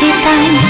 期待。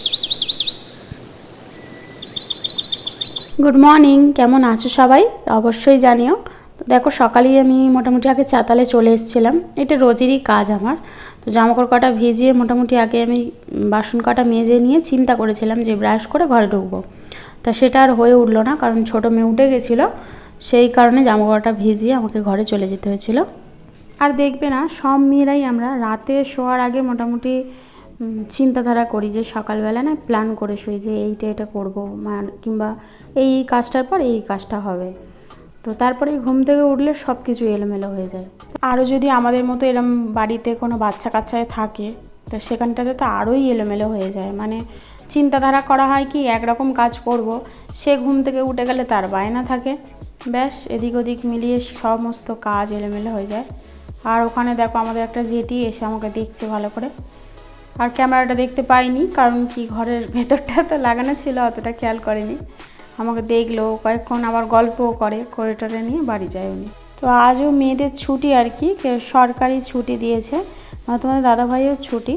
good morning কেমন আছো সবাই? অবশ্যই জানিও। তো দেখো, সকালেই আমি মোটামুটি আগে চাতালে চলে এসেছিলাম। এটা রোজেরই কাজ আমার। তো জামাকাপড় কটা ভিজিয়ে মোটামুটি আগে আমি বাসন কাটা মেজে নিয়ে চিন্তা করেছিলাম যে ব্রাশ করে ঘরে ঢুকবো। তা সেটা আর হয়ে উঠল না, কারণ ছোটো মেয়ে উঠে গেছিল। সেই কারণে জামাকাপড়টা ভিজিয়ে আমাকে ঘরে চলে যেতে হয়েছিল। আর দেখবে না, সব মেয়েরাই আমরা রাতে শোয়ার আগে মোটামুটি চিন্তাধারা করি যে সকালবেলা না প্ল্যান করে শুই যে এইটা এটা করব। মানে কিংবা এই কাজটার পর এই কাজটা হবে। তো তারপরে ঘুম থেকে উঠলে সব কিছু এলোমেলো হয়ে যায়। আরও যদি আমাদের মতো এরম বাড়িতে কোনো বাচ্চা কাচ্চায় থাকে, তো সেখানটাতে তো আরোই এলোমেলো হয়ে যায়। মানে চিন্তাধারা করা হয় কি, একরকম কাজ করব, সে ঘুম থেকে উঠে গেলে তার বায়না থাকে। ব্যাস, এদিক ওদিক মিলিয়ে সমস্ত কাজ এলোমেলো হয়ে যায়। আর ওখানে দেখো আমাদের একটা জেটি এসে আমাকে দেখছে ভালো করে। আর ক্যামেরাটা দেখতে পাইনি, কারণ কি ঘরের ভেতরটা তো লাগানো ছিল, অতটা খেয়াল করেনি। আমাকে দেখল, কয়েকক্ষণ আবার গল্পও করে করিডোরে নিয়ে বাড়ি যায় উনি তো আজও মেয়েদের ছুটি আর কি সরকারি ছুটি দিয়েছে, আর তোমাদের দাদাভাইও ছুটি।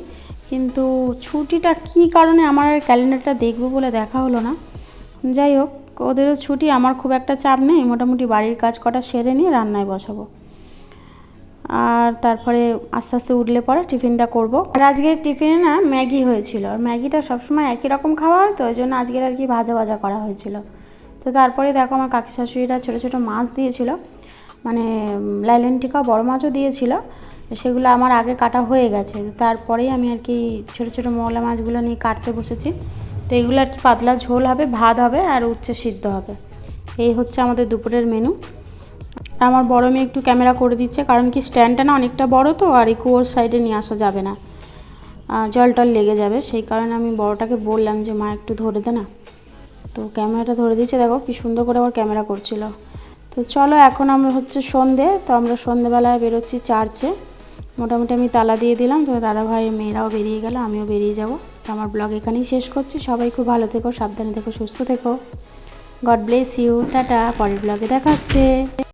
কিন্তু ছুটিটা কি কারণে আমার ক্যালেন্ডারটা দেখব বলে দেখা হলো না। যাই হোক, ওদেরও ছুটি, আমার খুব একটা চাপ নেই, মোটামুটি বাড়ির কাজ কটা সেরে নিয়ে রান্নায় বসাবো। আর তারপরে আস্তে আস্তে উঠলে পরে টিফিনটা করব। আর আজকের টিফিনে না ম্যাগি হয়েছিল। আর ম্যাগিটা সবসময় একই রকম খাওয়া হয় তো, ওই জন্য আজকের আর কি ভাজা ভাজা করা হয়েছিল। তো তারপরে দেখো আমার কাকি শাশুড়িরা ছোটো ছোটো মাছ দিয়েছিল। মানে লাইলেন্টিকা বড় মাছও দিয়েছিল। সেগুলো আমার আগে কাটা হয়ে গেছে। তারপরেই আমি আর কি ছোটো ছোটো মৌলা মাছগুলো নিয়ে কাটতে বসেছি। তো এগুলো আর কি পাতলা ঝোল হবে, ভাত হবে আর উচ্ছে সিদ্ধ হবে। এই হচ্ছে আমাদের দুপুরের মেনু। আমার বড় মেয়ে একটু ক্যামেরা করে দিচ্ছে কারণ কি স্ট্যান্ডটা না অনেকটা বড় তো আর এই কুয়োর সাইডে নিয়ে আসা যাবে না। আহ, জল টল লেগে যাবে সেই কারণে আমি বড়টাকে বললাম যে মা একটু ধরে দে না। তো ক্যামেরাটা ধরে দিচ্ছে দেখো কি সুন্দর করে আবার ক্যামেরা করছিল। তো চলো এখন আমরা হচ্ছে সন্ধে তো আমরা সন্ধেবেলায় বেরোচ্ছি চার্চে। মোটামুটি আমি তালা দিয়ে দিলাম তো দাদা ভাই মেয়েরাও বেরিয়ে গেল আমিও বেরিয়ে যাব। তো আমার ব্লগ এখানেই শেষ করছি। সবাই খুব ভালো থেকো সাবধানে থেকো সুস্থ থেকো। গড ব্লেস ইউ টাটা পরের ব্লগে দেখা হচ্ছে।